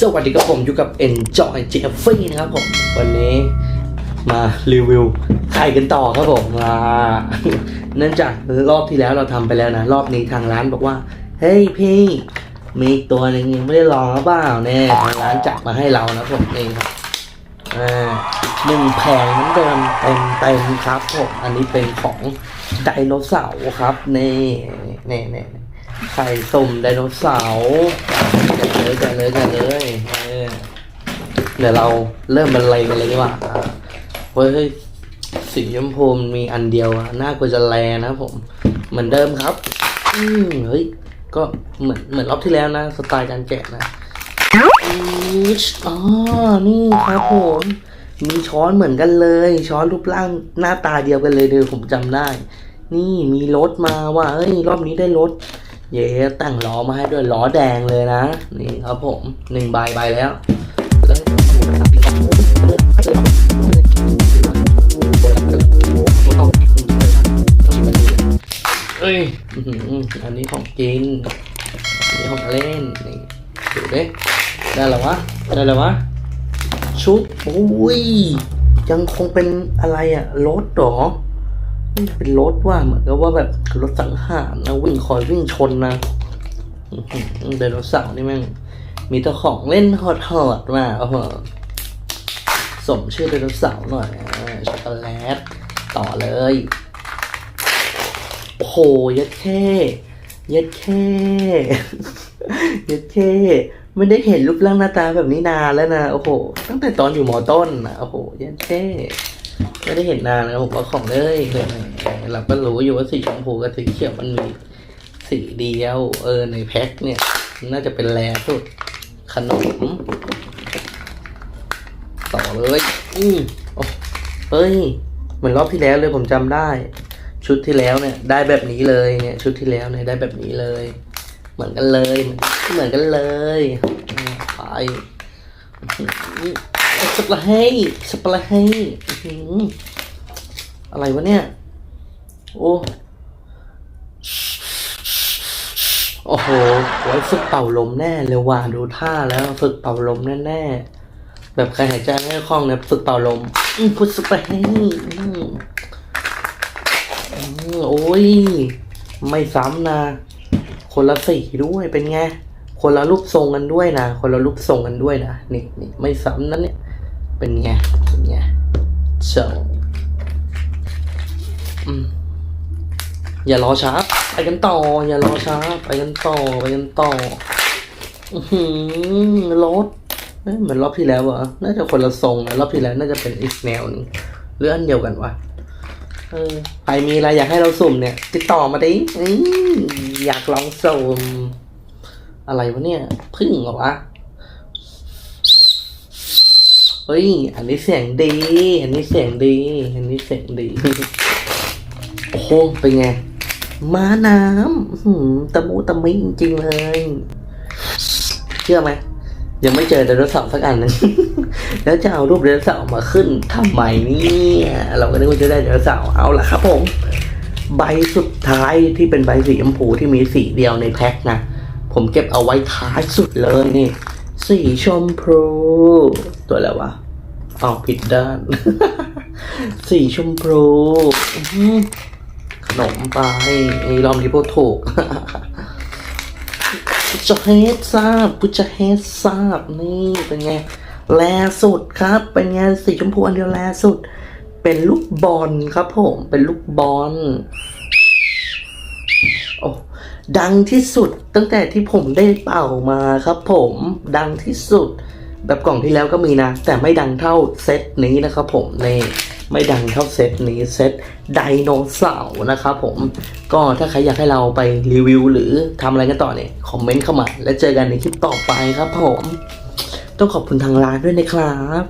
สวัสดีครับผมอยู่กับ Enjoy Jeffrey นะครับผม วันนี้มารีวิวไข่กันต่อครับผมอ่าเนื่องจากรอบที่แล้วเราทำไปแล้วนะ รอบนี้ทางร้านบอกว่า เฮ้ยพี่ มีตัวหนึ่งยังไม่ได้ลองหรือเปล่าเนี่ยทางร้านจัดมาให้เรานะผมนี่ครับอ่าหนึ่งแผงเหมือนเดิมเต็มเต็มๆครับผมอันนี้เป็นของไดโนเสาร์ครับนี่นี่นี่ไข่ตุ่มไดโนเสาร์ันเลยกันเลยกันเลยเออเดี๋ยวเราเริ่มบรรเลงกันเลยดีกว่าเฮ้ยสีชมพูมีอันเดียวอะน่ากลัวจะแลนะผม เหมือนเดิมครับ อืมเฮ้ย ก็เหมือนเหมือนรอบที่แล้วนะ สไตล์การแกะนะอ๋อ นี่ครับผม มีช้อนเหมือนกันเลย ช้อนรูปร่างหน้าตาเดียวกันเลยเดี๋ยวผมจำได้ นี่มีรถมาว่าเอ้ย รอบนี้ได้รถ เย้แต่งล้อมาให้ด้วยล้อแดงเลยนะ นี่ครับผมหนึ่งใบใบแล้วเอ้ยอันนี้ของจริงอันนี้ของเล่นนี่ดูดิได้แล้ววะได้แล้ววะชุดโอ้ยยังคงเป็นอะไรอะรถหรอ เป็นรถว่าเหมือนกับว่าแบบรถสังหารนะวิ่งคอยวิ่งชนนะไดโนเสาร์นี่แม่งมีแต่ของเล่นฮอตๆมาโอ้โหสมชื่อไดโนเสาร์หน่อยช็อกโกแลตต่อเลยโอ้โหยัดแค่ยัดแค่ยัดแค่ไม่ได้เห็นรูปร่างหน้าตาแบบนี้นานแล้วนะ โอ้โห ตั้งแต่ตอนอยู่มอต้นนะโอ้โหยัดแค่ ไม่ได้เห็นนานแล้วผมว่าของเลยเลยเราก็รู้อยู่ว่าสีชมพูกับสีเขียวมันมีสีเดียว เออในแพ็คเนี่ย น่าจะเป็นแรสุดขนม ต่อเลย อืมโอ้เฮ้ย เหมือนรอบที่แล้วเลยผมจำได้ ชุดที่แล้วเนี่ย ได้แบบนี้เลยเนี่ย ชุดที่แล้วเนี่ยได้แบบนี้เลย เหมือนกันเลยเหมือนกันเลยไปอืมสปรายสปราย อะไรวะเนี่ย โอ้ โอ้โหไว้ฝึกเป่าลมแน่เลยว่ะดูท่าแล้วฝึกเป่าลมแน่ๆ แบบใครหายใจไม่คล่องเนี่ยฝึกเป่าลมพุทสไปโอ้ย ไม่ซ้ำนะ คนละสีด้วยเป็นไง คนละรูปทรงกันด้วยนะ คนละรูปทรงกันด้วยนะ นี่นี่ไม่ซ้ำนั่นเนี่ย เป็นไงเป็นไง โซอืมอย่ารอช้าไปกันต่อ อย่ารอช้า ไปกันต่อ ไปกันต่ออือหือรถเอ้ยเหมือนรอบที่แล้วอะน่าจะคนละทรงนะรอบที่แล้วน่าจะเป็นอีกแนวหนึงหรืออันเดียวกันวะเออใครมีอะไรอยากให้เราสุ่มเนี่ย ติดต่อมาดิอยากลองสุ่มอะไรวะเนี่ย พึ่งเหรอวะ เฮ้ย อันนี้เสียงดี อันนี้เสียงดี อันนี้เสียงดี โอ้โห เป็นไง ม้าน้ำอื้อหือตะมูตะมิจริงๆเลย เชื่อไหม ยังไม่เจอไดโนเสาร์สักอันนึง แล้วจะเอารูปไดโนเสาร์มาขึ้นทำไมเนี่ย เราก็นึกว่าจะได้ไดโนเสาร์เอาล่ะครับผม ใบสุดท้ายที่เป็นใบสีชมพูที่มีสีเดียวในแพ็คนะ ผมเก็บเอาไว้ท้ายสุดเลยนี่ สีชมพู ตัวอะไรวะอ้าผิดด้าน สีชมพูขนมไปนี่รอบนี้พวกถูกพุจะเฮดทราบพุจะเฮดทราบนี่เป็นไง แลสุดครับ เป็นไงสีชมพูอันเดียวแลสุด เป็นลูกบอลครับผม เป็นลูกบอล ดังที่สุดตั้งแต่ที่ผมได้เป่ามาครับผมดังที่สุด แบบกล่องที่แล้วก็มีนะ แต่ไม่ดังเท่าเซตนี้นะครับผมนี่ไม่ดังเท่าเซตนี้เซตไดโนเสาร์นะครับผมก็ถ้าใครอยากให้เราไปรีวิว หรือทำอะไรกันต่อเนี่ยคอมเมนต์เข้ามา แล้วเจอกันในคลิปต่อไปครับผม ต้องขอบคุณทางร้านด้วยนะครับ